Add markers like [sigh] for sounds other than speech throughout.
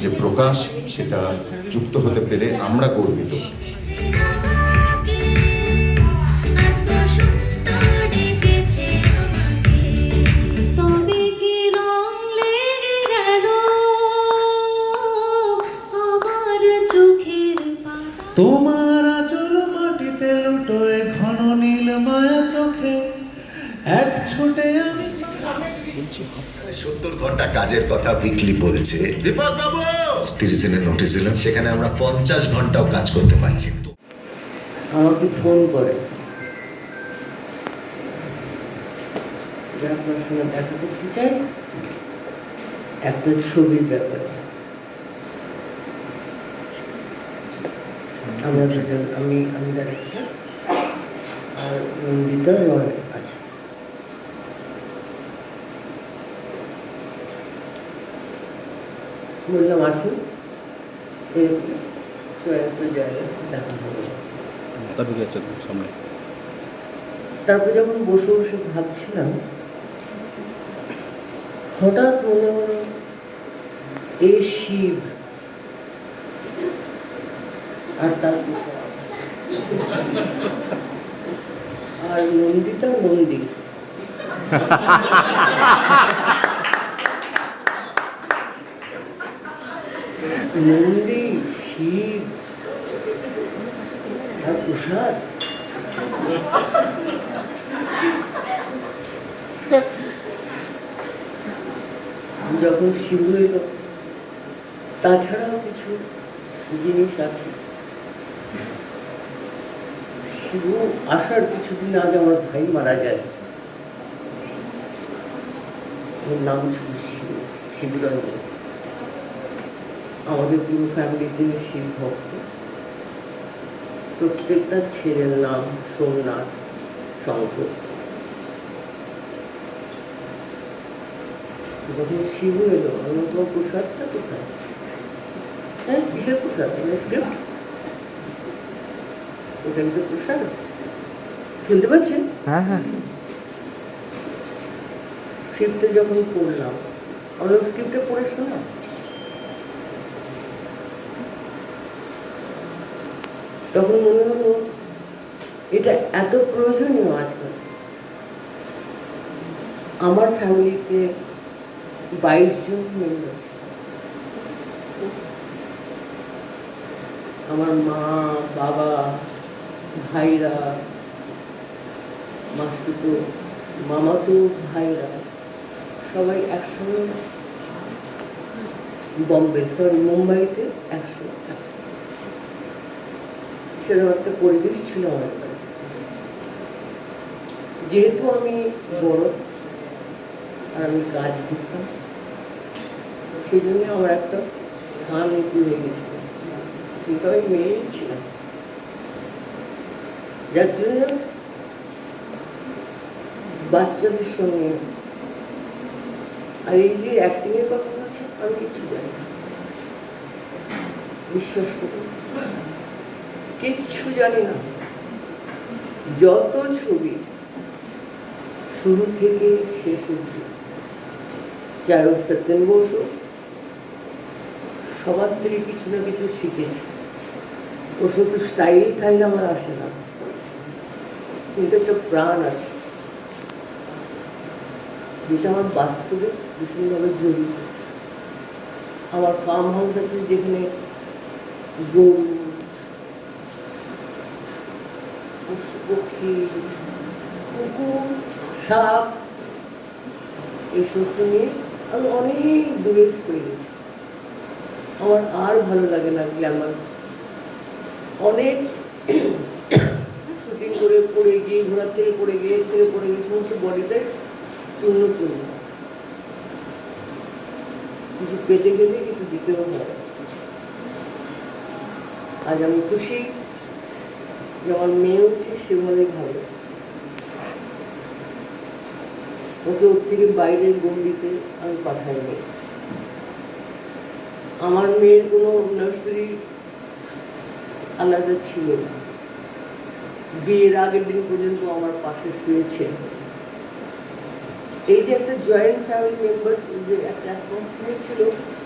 যে প্রকাশ সেটা যুক্ত হতে পেরে আমরা গর্বিত। তোমার আচল মাটিতে লুটোয় ঘন নীল মায়া চোখে। এক ছোটে আমি সত্তর ঘণ্টা কাজের কথা উইকলি বলছে। দীপক বাবু! তিরিশ দিনের নোটিশ দিলাম সেখানে আমরা পঞ্চাশ ঘন্টাও কাজ করতে পারছি তো আমাকে ফোন করে। যে আপনার সঙ্গে দেখা করতে চাই? একটা ছবির ব্যাপারে। আমরা দুজন আমি আমি ডাইরেক্টর আর নন্দিতা আছে। বললাম আসুন এরকম জায়গায় দেখা হবে। তারপরে সামনে? তারপর যখন বসে বসে ভাবছিলাম হঠাৎ মনে হলো এই শিব। আর তার আর নন্দিতা মন্দির। [laughs] মন্দির শিব আর প্রসাদ। যখন শিবু এলো তাছাড়াও কিছু জিনিস আছে। শিবু আসার কিছুদিন আগে আমার ভাই মারা যায় ওর নাম ছিল শিব শিবরঞ্জন আমাদের পুরো ফ্যামিলিতে শিব ভক্ত। প্রত্যেকটা ছেলের নাম সোমনাথ শঙ্কর। যখন শিব এলো আমি তোমার প্রসাদটা কোথায়? হ্যাঁ কিসের প্রসাদ? মানে স্ক্রিপ্ট ওটা কিন্তু প্রসাদ। শুনতে পাচ্ছেন? হ্যাঁ হ্যাঁ। স্ক্রিপ্টে যখন পড়লাম আমরা স্ক্রিপ্টে পড়ে শোনা তখন মনে হলো, এটা এত প্রয়োজনীয় আজকাল। আমার ফ্যামিলিতে বাইশ জন মেম্বার ছিল। আমার মা, বাবা, ভাইরা মাসতুতো মামাতো, ভাইরা সবাই একসঙ্গে বম্বে সরি মুম্বাইতে একসঙ্গে থাকতো। সেরকম একটা পরিবেশ ছিল আমার। যেহেতু আমি বড়, আর আমি কাজ করতাম, সেই জন্য আমার একটা স্থান উঁচু হয়ে গেছিল। কিন্তু আমি মেয়েই ছিলাম। যার জন্য বাচ্চাদের সঙ্গে আর এই যে অ্যাক্টিংয়ের কথা বলছে আমি কিচ্ছু জানি না। বিশ্বাস করুন। কিচ্ছু জানি না। যত ছবি শুরু থেকে শেষ অবধি চাই ও সত্যেন সবার থেকে কিছু না কিছু শিখেছি। ও শুধু স্টাইল টাইল আমার আসে না। কিন্তু একটা প্রাণ আছে, যেটা আমার বাস্তবে ভীষণভাবে জড়িত। আমার ফার্ম হাউস আছে যেখানে গরু পশু পক্ষী কুকুর সাপ এই সমস্ত নিয়ে আমি অনেক দূরে সরে গেছি আমার আর ভালো লাগে না গ্ল্যামার অনেক শুটিং করে পড়ে গিয়ে ঘোড়ার থেকে পড়ে গিয়ে থেকে পড়ে গিয়ে সমস্ত বডিটাই চূর্ণ চূর্ণ কিছু পেতে গেলে কিছু দিতেও হয় আজ আমি খুশি। যে মেয়ে ঠিক সেভাবে ভালো ওকে ওর থেকে বাইরের গণ্ডিতে আমি পাঠাইনি আমার মেয়ের কোনো নার্সারি আলাদা ছিল না বিয়ের আগের দিন পর্যন্ত আমার পাশে শুয়েছে এই যে একটা জয়েন্ট ফ্যামিলি মেম্বার যে একটা অ্যাটমসফিয়ার ছিল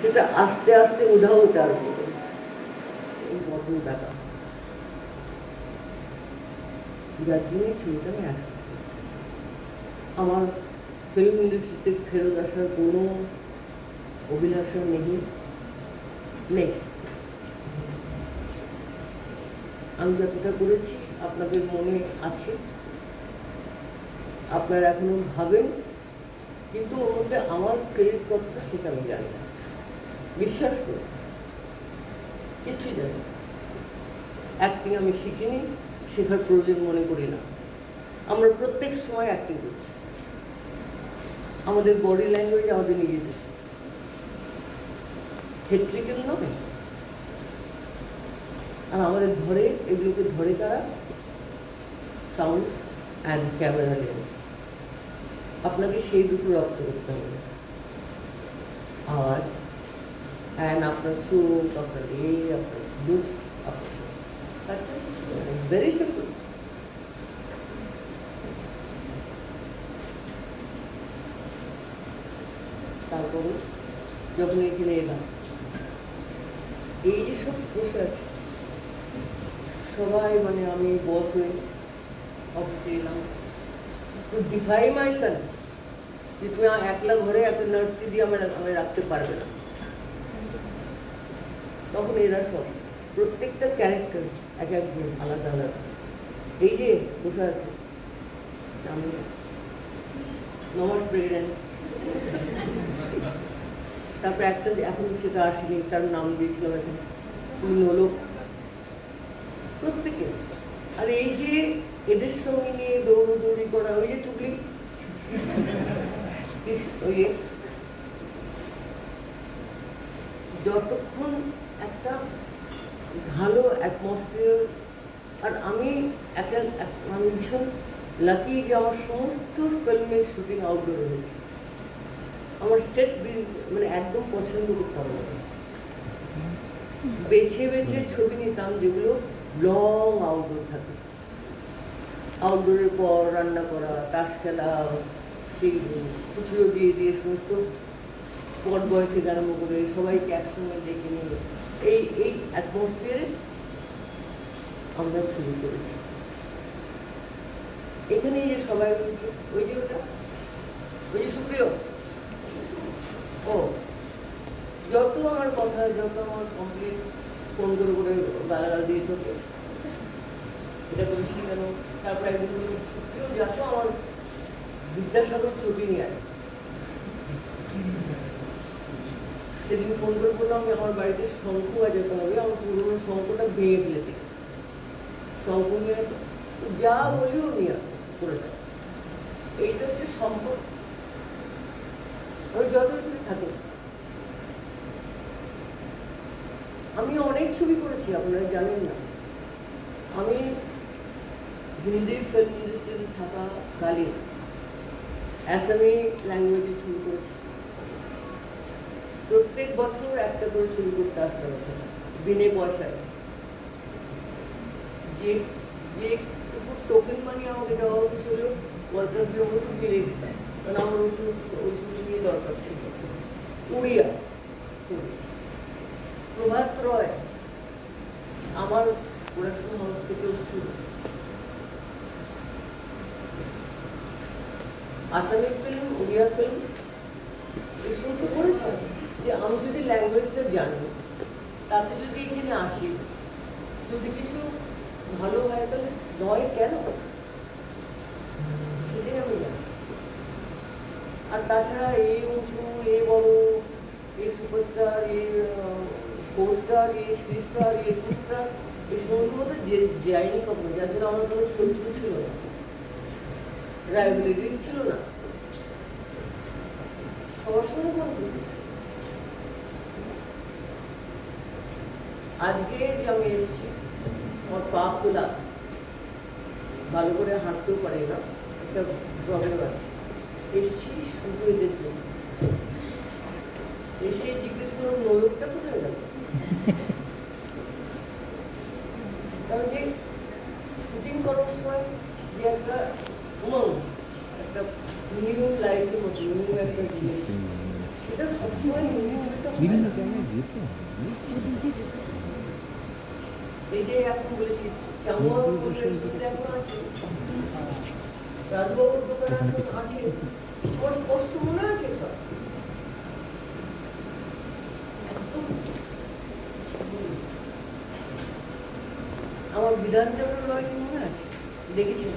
সেটা আস্তে আস্তে উধাও করে এই মতন টাকা যার জন্য ছবিটা আমি অ্যাকসেপ্ট করেছি। আমার ফিল্ম ইন্ডাস্ট্রিতে ফেরত আসার কোনো অভিলাষা নেই। নেই। আমি যতটা করেছি, আপনাদের মনে আছে। আপনারা এখনও ভাবেন, কিন্তু ওর মধ্যে আমার ক্রেডিট কতটা সেটা আমি জানি না। বিশ্বাস করুন কিচ্ছু জানি অ্যাক্টিং আমি শিখিনি। শেখার প্রয়োজন মনে করি না। আমরা প্রত্যেক সময় অ্যাক্টিং করছি আমাদের বডি ল্যাঙ্গুয়েজ আমাদের নিজেদের থিয়েট্রিক্যাল নয়। আর আমাদের ধরে, এগুলোকে ধরে তারা সাউন্ড অ্যান্ড ক্যামেরা লেন্স আপনাকে সেই দুটো রপ্ত করতে হবে। আওয়াজ অ্যান্ড আপনার চোখ, আপনার এ আপনার লুকস আপনার কিছু ভেরি সিম্পল তারপরে যখন এখানে এলাম, এই যে সব বসে আছে, সবাই মানে আমি বস অফিসে এলাম। টু ডিফাই মাই সান যে তুমি একলা ঘরে একটা নার্সকে দিয়ে আমার আমি রাখতে পারবে না। তখন এরা সব, প্রত্যেকটা ক্যারেক্টার এক একজন আলাদা আলাদা। এই যে বসে আছে আমি নমস প্রেগনেন্ট তারপরে একটা এখন সেটা আসেনি, তার নাম দিয়েছিলাম এখন। নোলক প্রত্যেকে। আর এই যে এদের সঙ্গে নিয়ে দৌড়দৌড়ি করা, ওই যে চুকলি। ওই যে যতক্ষণ একটা ভালো অ্যাটমসফিয়ার আর আমি একটা এক- আমি ভীষণ লাকি যে আমার সমস্ত ফিল্মের শুটিং আউটডোরে হয়েছে। আমার সেট মানে একদম পছন্দ করতাম না বেছে বেছে ছবি নিতাম যেগুলো লং আউটডোর থাকে। আউটডোরের পর রান্না করা, তাস খেলা, সেই খুচরো দিয়ে দিয়ে সমস্ত স্পট বয় থেকে আরম্ভ করে সবাইকে একসঙ্গে ডেকে নিয়ে, এই এই অ্যাটমসফিয়ারে আমরা ছবি করেছি। এখানে যে সবাই রয়েছে ওই যে ওটা? ওই যে সুপ্রিয়? ও, যত আমার কথা, যত আমার কমপ্লিট ফোন করে করে গালাগাল দিয়েছ ওকে। এটা করেছি কেন তারপর একদিন সুপ্রিয় যাচ্ছ আমার বিদ্যাসাগর চটি নিয়ে আয়। সেদিন ফোন করে বললাম আমার বাড়িতে শঙ্খ বাজাতে হবে, আমার পুরোনো শঙ্খটা ভেঙে ফেলেছে। যা বলি নিয়ে করে দেয় এইটা হচ্ছে সম্পর্ক আমি যতই দূরে থাকি আমি অনেক ছবি করেছি, আপনারা জানেন না। আমি হিন্দি ফিল্ম ইন্ডাস্ট্রিতে থাকা কালীন অ্যাসামি ল্যাঙ্গুয়েজে ছবি করেছি। প্রত্যেক বছর একটা করে ছবি করতে আসতে হতো বিনে পয়সায়। যে যে টোকেন মানি আমাকে দেওয়া হয়েছিল পঞ্চাশ কিলোমিটার দিয়ে দিতাম কারণ আমার সমস্ত ওইগুলি নিয়ে দরকার ছিল। উড়িয়া প্রভাত রয়, আমার পড়াশোনা হাউস থেকেও শুরু। আসামিস ফিল্ম উড়িয়া ফিল্ম এই সমস্ত করেছে? যে আমি যদি ল্যাঙ্গুয়েজটা জানি, তাতে যদি এখানে আসি, যদি কিছু ভালো হয় তাহলে নয় কেন? সেটাই আমি জানি আর তাছাড়া এই উঁচু, এ বড়, এ সুপারস্টার এ ফোর স্টার এ থ্রি স্টার এ টু স্টার এই সমস্ত যে, যায়নি কখনো, যার জন্য আমার কোনো শত্রু ছিল না। রাইভেলিটিস ছিল না। আজকে যে আমি এসেছি আমার পা খোলা ভালো করে হাঁটতেও পারি না একটা প্রবলেম আছে। এসছি শুধু এদের জন্য। এসে জিজ্ঞেস করো নলকটা কোথায় গেল? কারণ যে শুটিং করার সময় যে একটা উমং একটা নিউ লাইফের মতো নিউ একটা জিনিস। সেটা সবসময় হিন্দি ছবিটা হয় যে এখন বলেছি চামুয়ার রেস্টুরেন্ট এখন আছে রাজবাবুর দোকান আছে আছে। আমার স্পষ্ট মনে আছে সব। একদম। আমার বিধানচন্দ্র রয়কে মনে আছে? দেখেছি